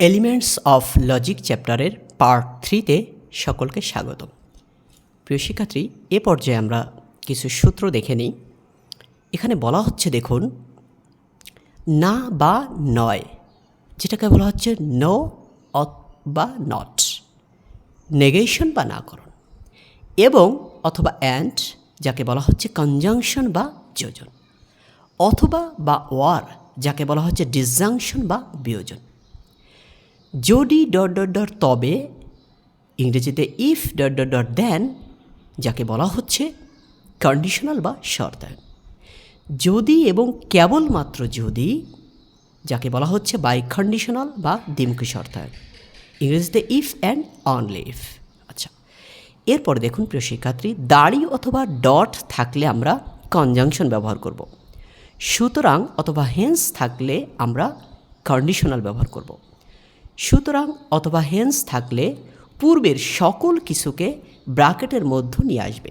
Elements of logic চ্যাপ্টারের part থ্রিতে সকলকে স্বাগত প্রিয় শিক্ষার্থী, এ পর্যায়ে আমরা কিছু সূত্র দেখে নিই। এখানে বলা হচ্ছে, দেখুন, না বা নয়, যেটাকে বলা হচ্ছে নো বা নট, নেগেশন বা না নাকরণ এবং অথবা অ্যান্ড, যাকে বলা হচ্ছে কনজাংশন বা যোজন, অথবা বা ওয়ার, যাকে বলা হচ্ছে ডিসজাংশন বা বিয়োজন। যদি ডট ডট ডট তবে, ইংরেজিতে if dot dot dot then যাকে বলা হচ্ছে কন্ডিশনাল বা শর্তায়ন যদি এবং কেবলমাত্র যদি, যাকে বলা হচ্ছে বাই কন্ডিশনাল বা দ্বিমুখী শর্তায়ন ইংরেজিতে ইফ অ্যান্ড অনলি ইফ আচ্ছা এরপর দেখুন প্রিয় শিক্ষার্থী, দাড়ি অথবা ডট থাকলে আমরা কনজাংশন ব্যবহার করব। সুতরাং অথবা হেন্স থাকলে আমরা কন্ডিশনাল ব্যবহার করব। সুতরাং অথবা হেন্স থাকলে পূর্বের সকল কিছুকে ব্রাকেটের মধ্যে নিয়ে আসবে।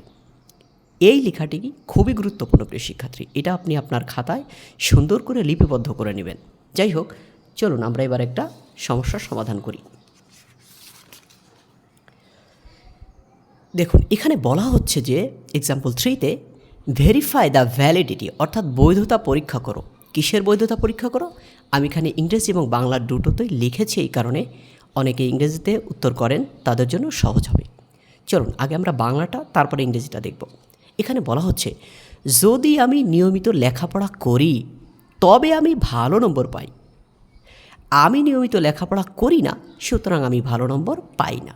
এই লেখাটি খুবই গুরুত্বপূর্ণ প্রিয় শিক্ষার্থী। এটা আপনি আপনার খাতায় সুন্দর করে লিপিবদ্ধ করে নেবেন। যাই হোক, চলুন আমরা এবার একটা সমস্যার সমাধান করি। দেখুন, এখানে বলা হচ্ছে যে এক্সাম্পল থ্রিতে ভেরিফাই দ্য ভ্যালিডিটি অর্থাৎ বৈধতা পরীক্ষা করো। কিসের বৈধতা পরীক্ষা করো? আমি এখানে ইংরেজি এবং বাংলার দুটোতেই লিখেছি এই কারণে অনেকে ইংরেজিতে উত্তর করেন, তাদের জন্য সহজ হবে। চলুন, আগে আমরা বাংলাটা, তারপরে ইংরেজিটা দেখব। এখানে বলা হচ্ছে, যদি আমি নিয়মিত লেখাপড়া করি, তবে আমি ভালো নম্বর পাই। আমি নিয়মিত লেখাপড়া করি না, সুতরাং আমি ভালো নম্বর পাই না।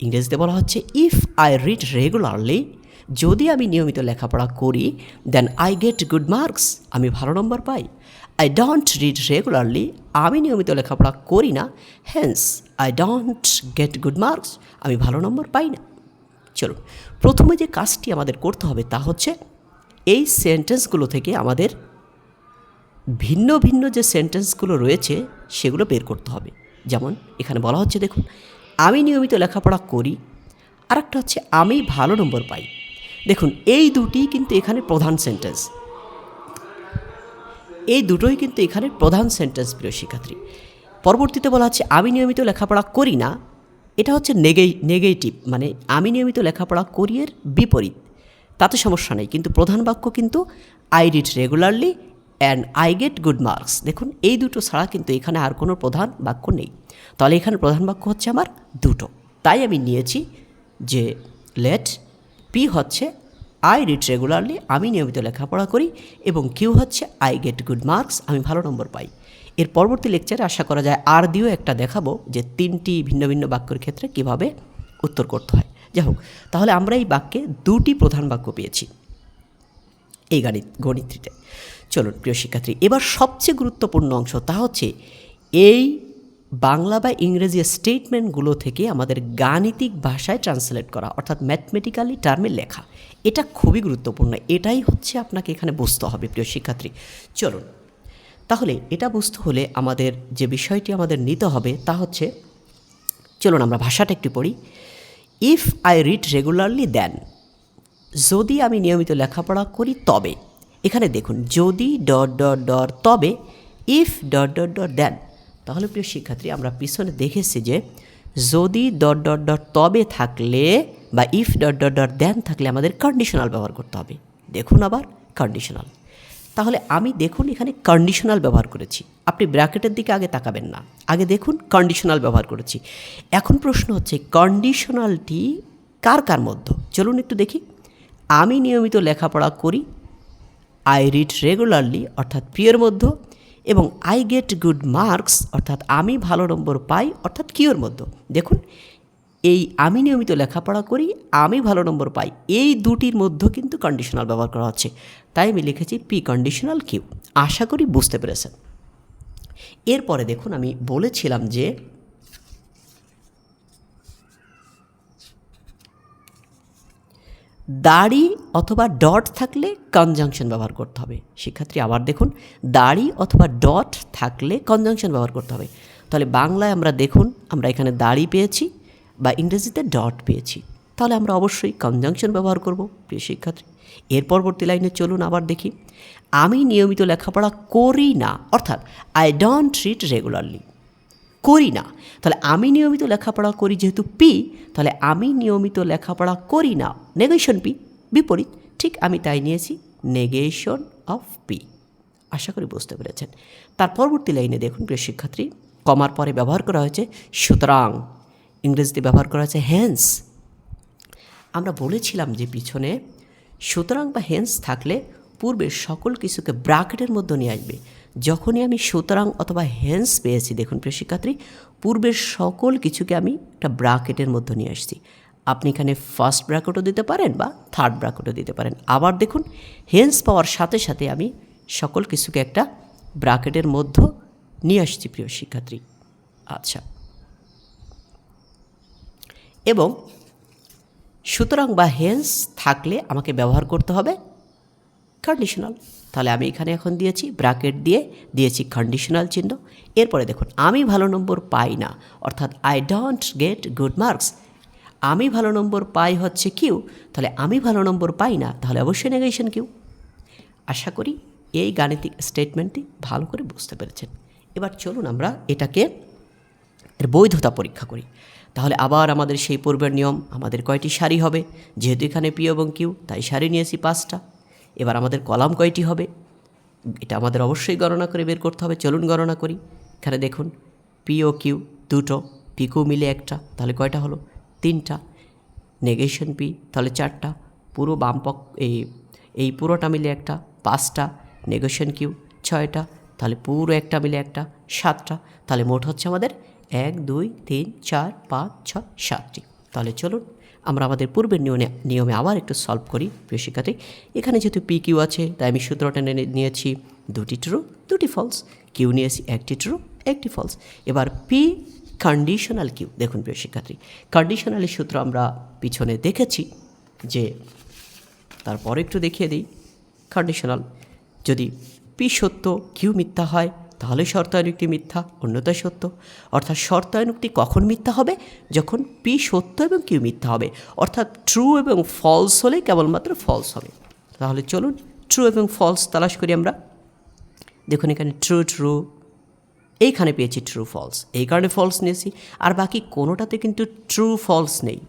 ইংরেজিতে বলা হচ্ছে ইফ আই রিড রেগুলারলি যদি আমি নিয়মিত লেখাপড়া করি then I get good marks আমি ভালো নম্বর পাই। আই ডোন্ট রিড রেগুলারলি আমি নিয়মিত লেখাপড়া করি না। Hence I don't get good marks আমি ভালো নম্বর পাই না। চলুন, প্রথমে যে কাজটি আমাদের করতে হবে তা হচ্ছে এই সেন্টেন্সগুলো থেকে আমাদের ভিন্ন ভিন্ন যে সেন্টেন্সগুলো রয়েছে, সেগুলো বের করতে হবে। যেমন, এখানে বলা হচ্ছে, দেখুন, আমি নিয়মিত লেখাপড়া করি। আর একটা হচ্ছে, আমি ভালো নম্বর পাই। দেখুন, এই দুটি কিন্তু এখানে প্রধান সেন্টেন্স এই দুটোই কিন্তু এখানে প্রধান সেন্টেন্স প্রিয় শিক্ষার্থী। পরবর্তীতে বলা হচ্ছে, আমি নিয়মিত লেখাপড়া করি না। এটা হচ্ছে নেগে নেগেটিভ মানে আমি নিয়মিত লেখাপড়া করি এর বিপরীত। তাতে সমস্যা নেই, কিন্তু প্রধান বাক্য কিন্তু I read regularly and I get good marks দেখুন, এই দুটো ছাড়া কিন্তু এখানে আর কোনো প্রধান বাক্য নেই। তাহলে এখানে প্রধান বাক্য হচ্ছে আমার দুটো। তাই আমি নিয়েছি যে লেট পি হচ্ছে আই রিড রেগুলারলি আমি নিয়মিত লেখাপড়া করি এবং কিউ হচ্ছে আই গেট গুড মার্কস আমি ভালো নম্বর পাই। এর পরবর্তী লেকচারে আশা করা যায় আর দিয়েও একটা দেখাবো যে তিনটি ভিন্ন ভিন্ন বাক্যের ক্ষেত্রে কীভাবে উত্তর করতে হয়। যাই হোক, তাহলে আমরা এই বাক্যে দুটি প্রধান বাক্য পেয়েছি এই গণিত, গণিতটিতে। চলুন, প্রিয় শিক্ষার্থী, এবার সবচেয়ে গুরুত্বপূর্ণ অংশ তা হচ্ছে এই বাংলা বা ইংরেজি স্টেটমেন্টগুলো থেকে আমাদের গাণিতিক ভাষায় ট্রান্সলেট করা, অর্থাৎ ম্যাথমেটিক্যালি টার্মে লেখা। এটা খুবই গুরুত্বপূর্ণ। এটাই হচ্ছে আপনাকে এখানে বুঝতে হবে, প্রিয় শিক্ষার্থী। চলুন, তাহলে এটা বুঝতে হলে আমাদের যে বিষয়টি আমাদের নিতে হবে তা হচ্ছে, চলুন আমরা ভাষাটা একটু পড়ি। If I read regularly then যদি আমি নিয়মিত লেখাপড়া করি, তবে, এখানে দেখুন, যদি ডট ডট ডট তবে if dot dot dot then তাহলে প্রিয় শিক্ষার্থী, আমরা পিছনে দেখেছি যে যদি ডট ডট ডট তবে থাকলে বা if dot dot dot then থাকলে আমাদের কন্ডিশনাল ব্যবহার করতে হবে। দেখুন আবার কন্ডিশনাল তাহলে আমি দেখুন এখানে কন্ডিশনাল ব্যবহার করেছি। আপনি ব্র্যাকেটের দিকে আগে তাকাবেন না। আগে দেখুন কন্ডিশনাল ব্যবহার করেছি। এখন প্রশ্ন হচ্ছে কন্ডিশনালটি কার কার মধ্যে? চলুন একটু দেখি। আমি নিয়মিত লেখাপড়া করি আই রিড রেগুলারলি অর্থাৎ প্রিয়ের মধ্যে। এবং আই গেট গুড মার্কস অর্থাৎ আমি ভালো নম্বর পাই, অর্থাৎ কিওর মধ্যে? দেখুন, এই আমি নিয়মিত লেখাপড়া করি, আমি ভালো নম্বর পাই, এই দুটির মধ্যে কিন্তু কন্ডিশনাল ব্যবহার করা হচ্ছে। তাই আমি লিখেছি পি কন্ডিশনাল কিউ আশা করি বুঝতে পেরেছেন। এরপরে দেখুন, আমি বলেছিলাম যে দাড়ি অথবা ডট থাকলে কনজাংশন ব্যবহার করতে হবে। শিক্ষার্থী আবার দেখুন, দাড়ি অথবা ডট থাকলে কনজাংশন ব্যবহার করতে হবে। তাহলে বাংলায় আমরা দেখুন, আমরা এখানে দাড়ি পেয়েছি বা ইংরেজিতে ডট পেয়েছি। তাহলে আমরা অবশ্যই কনজাংশন ব্যবহার করব, প্রিয় শিক্ষার্থী। এর পরবর্তী লাইনে চলুন আবার দেখি। আমি নিয়মিত লেখাপড়া করি না, অর্থাৎ আই ডোন্ট রিড রেগুলারলি করি না, তাহলে আমি নিয়মিত লেখাপড়া করি যেহেতু পি তাহলে আমি নিয়মিত লেখাপড়া করি না। নেগেশন পি বিপরীত, ঠিক আমি তাই নিয়েছি নেগেশন অফ পি আশা করি বুঝতে পেরেছেন। তার পরবর্তী লাইনে দেখুন প্রিয় শিক্ষার্থী, কমার পরে ব্যবহার করা হয়েছে সুতরাং, ইংরেজিতে ব্যবহার করা হয়েছে হ্যান্স আমরা বলেছিলাম যে পিছনে সুতরাং বা হেন্স থাকলে পূর্বের সকল কিছুকে ব্রাকেটের মধ্যে নিয়ে আসবে। যখনই আমি সুতরাং অথবা হেন্স পেয়েছি, দেখুন প্রিয় শিক্ষার্থী, পূর্বের সকল কিছুকে আমি একটা ব্রাকেটের মধ্যে নিয়ে আসছি। আপনি এখানে ফার্স্ট ব্র্যাকেটও দিতে পারেন বা থার্ড ব্র্যাকেটও দিতে পারেন। আবার দেখুন হেন্স পাওয়ার সাথে সাথে আমি সকল কিছুকে একটা ব্রাকেটের মধ্যে নিয়ে আসছি প্রিয় শিক্ষার্থী। আচ্ছা। এবং সুতরাং বা হেন্স থাকলে আমাকে ব্যবহার করতে হবে কন্ডিশনাল তাহলে আমি এখানে এখন দিয়েছি ব্র্যাকেট দিয়ে দিয়েছি কন্ডিশনাল চিহ্ন। এরপরে দেখুন, আমি ভালো নম্বর পাই না, অর্থাৎ I don't get good marks আমি ভালো নম্বর পাই হচ্ছে কিউ তাহলে আমি ভালো নম্বর পাই না, তাহলে অবশ্যই নেগেশন কিউ আশা করি এই গাণিতিক স্টেটমেন্টটি ভালো করে বুঝতে পেরেছেন। এবার চলুন আমরা এটাকে এর বৈধতা পরীক্ষা করি। তাহলে আবার আমাদের সেই পূর্বের নিয়ম, আমাদের কয়টি সারি হবে? যেহেতু এখানে পি এবং কিউ তাই সারি নিয়েছি পাঁচটা। এবার আমাদের কলাম কয়টি হবে? এটা আমাদের অবশ্যই গণনা করে বের করতে হবে। চলুন গণনা করি। এখানে দেখুন পি ও কিউ দুটো পি কিউ মিলে একটা, তাহলে কয়টা হলো? তিনটা। নেগেশন পি তাহলে চারটা। পুরো বামপক, এই এই পুরোটা মিলে একটা, পাঁচটা। নেগেশন কিউ ছয়টা। তাহলে পুরো একটা মিলে একটা, সাতটা। তাহলে মোট হচ্ছে আমাদের এক, দুই, তিন, চার, পাঁচ, ছয়, সাতটি। তাহলে চলুন আমরা আমাদের পূর্বের নিয়মে নিয়মে আবার একটু সলভ করি প্রিয় শিক্ষার্থী। এখানে যেহেতু পি কিউ আছে, তাই আমি সূত্রটা নিয়ে নিয়েছি। দুটি ট্রু দুটি ফলস কিউ নিয়েছি, একটি ট্রু একটি ফলস এবার পি কন্ডিশনাল কিউ দেখুন প্রিয় শিক্ষার্থী কন্ডিশনালের সূত্র আমরা পিছনে দেখেছি যে, তারপর একটু দেখিয়ে দিই। কন্ডিশনাল যদি পি সত্য কিউ মিথ্যা হয় তাহলে শর্তায়নুক্তি মিথ্যা অন্যতায় সত্য। অর্থাৎ শর্তায়নুক্তি কখন মিথ্যা হবে? যখন পি সত্য এবং কিউ মিথ্যা হবে। অর্থাৎ ট্রু এবং ফলস হলে কেবলমাত্র ফলস হবে। তাহলে চলুন ট্রু এবং ফলস তালাশ করি আমরা। দেখুন এখানে ট্রু ট্রু এইখানে পেয়েছি ট্রু ফলস এই কারণে ফলস নিয়েছি। আর বাকি কোনোটাতে কিন্তু ট্রু ফলস নেই।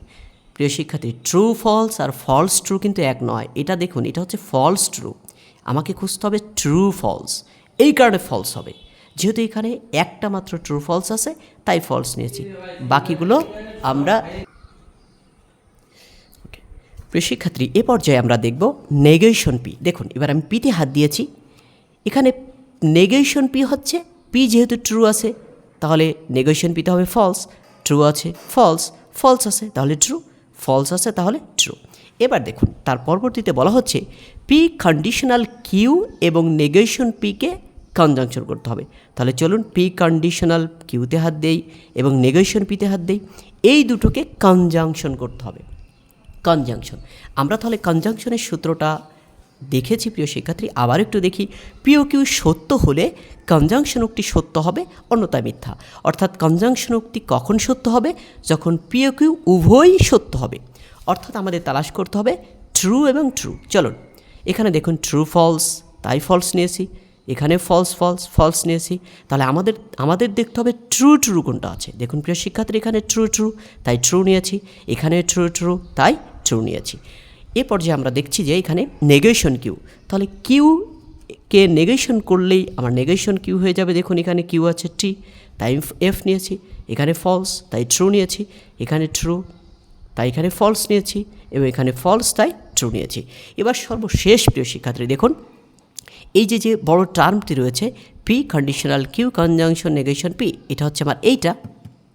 প্রিয় শিক্ষার্থী ট্রু ফলস আর ফলস ট্রু কিন্তু এক নয়। এটা দেখুন, এটা হচ্ছে ফলস ট্রু আমাকে খুঁজতে হবে ট্রু ফলস এই কারণে ফলস হবে। যেহেতু এখানে একটা মাত্র ট্রু ফলস আছে, তাই ফলস নিয়েছি। বাকিগুলো আমরা প্রিয় শিক্ষার্থী, এ পর্যায়ে আমরা দেখব নেগেশন পি দেখুন, এবার আমি পিতে হাত দিয়েছি। এখানে নেগেশন পি হচ্ছে পি যেহেতু ট্রু আছে, তাহলে নেগেশন পিতে হবে ফলস ট্রু আছে ফলস ফলস আছে, তাহলে ট্রু ফলস আছে, তাহলে ট্রু এবার দেখুন, তার পরবর্তীতে বলা হচ্ছে পি কন্ডিশনাল কিউ এবং নেগেশন পিকে কনজাংশন করতে হবে। তাহলে চলুন পি কন্ডিশনাল কিউতে হাত দেই এবং নেগেশন পিতে হাত দেই। এই দুটোকে কনজাংশন করতে হবে। কনজাংশন আমরা তাহলে কনজাংশনের সূত্রটা দেখেছি, প্রিয় শিক্ষার্থী। আবার একটু দেখি। পিও কিউ সত্য হলে কনজাংশন উক্তি সত্য হবে, অন্যথায় মিথ্যা। অর্থাৎ কনজাংশন উক্তি কখন সত্য হবে? যখন পিও কিউ উভয়ই সত্য হবে। অর্থাৎ আমাদের তালাশ করতে হবে ট্রু এবং ট্রু চলুন। এখানে দেখুন ট্রু ফলস তাই ফলস নিয়েছি, এখানে ফলস ফলস ফলস নিয়েছি, তাহলে আমাদের আমাদের দেখতে হবে ট্রু ট্রু কোনটা আছে। দেখুন প্রিয় শিক্ষার্থী, এখানে ট্রু ট্রু তাই ট্রু নিয়েছি, এখানে ট্রু ট্রু তাই ট্রু নিয়েছি। এ পর্যায়ে আমরা দেখছি যে এখানে নেগেশন কিউ তাহলে কিউ কে নেগেশন করলেই আমার নেগেশন কিউ হয়ে যাবে। দেখুন এখানে কিউ আছে টি তাই এফ নিয়েছি, এখানে ফলস তাই ট্রু নিয়েছি, এখানে ট্রু তাই এখানে ফলস নিয়েছি এবং এখানে ফলস তাই ট্রু নিয়েছি। এবার সর্বশেষ প্রিয় শিক্ষার্থী, দেখুন, এই যে যে বড় টার্মটি রয়েছে P conditional Q conjunction negation P এটা হচ্ছে আমার এইটা।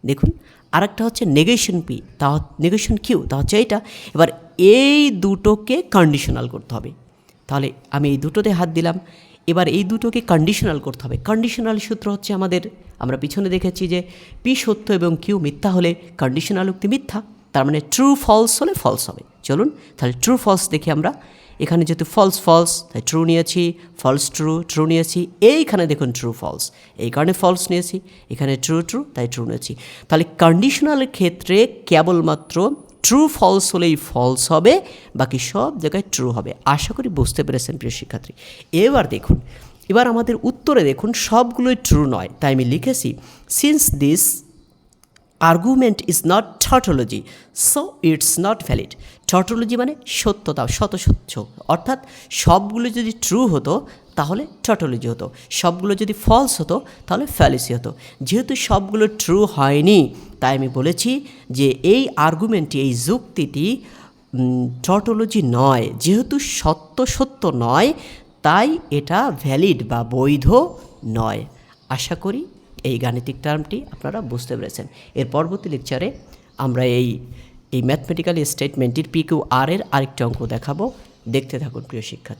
দেখুন, আরেকটা হচ্ছে নেগেশন পি তা নেগেশন কিউ তা হচ্ছে এইটা। এবার এই দুটোকে কন্ডিশনাল করতে হবে। তাহলে আমি এই দুটোতে হাত দিলাম। এবার এই দুটোকে কন্ডিশনাল করতে হবে। কন্ডিশনাল সূত্র হচ্ছে আমাদের, আমরা পিছনে দেখেছি যে পি সত্য এবং কিউ মিথ্যা হলে কন্ডিশনাল উক্তি মিথ্যা। তার মানে ট্রু ফলস হলে ফলস হবে। চলুন, তাহলে ট্রু ফলস দেখি আমরা। এখানে যেহেতু ফলস ফলস তাই ট্রু নিয়েছি ফলস ট্রু ট্রু নিয়েছি। এইখানে দেখুন ট্রু ফলস এই কারণে ফলস নিয়েছি, এখানে ট্রু ট্রু তাই ট্রু নিয়েছি। তাহলে কন্ডিশনালের ক্ষেত্রে কেবলমাত্র ট্রু ফলস হলেই ফলস হবে, বাকি সব জায়গায় ট্রু হবে। আশা করি বুঝতে পেরেছেন প্রিয় শিক্ষার্থী। এবার দেখুন, এবার আমাদের উত্তরে দেখুন, সবগুলোই ট্রু নয়। তাই আমি লিখেছি since this argument is not tautology so it's not valid tautology মানে সত্যতা শতসচ্ছ অর্থাৎ সবগুলো যদি ট্রু হতো, তাহলে টটোলজি হতো। সবগুলো যদি ফলস হতো, তাহলে ফ্যালিসি হতো। যেহেতু সবগুলো ট্রু হয়নি, তাই আমি বলেছি যে এই আর্গুমেন্টটি এই যুক্তিটি টটোলজি নয়। যেহেতু সত্য সত্য নয়, তাই এটা ভ্যালিড বা বৈধ নয়। আশা করি এই গাণিতিক টার্মটি আপনারা বুঝতে পেরেছেন। এর পরবর্তী লেকচারে আমরা এই এই ম্যাথমেটিক্যাল স্টেটমেন্টটির পি কিউ আর এর আরেকটি অঙ্ক দেখাবো। দেখতে থাকুন প্রিয় শিক্ষার্থী।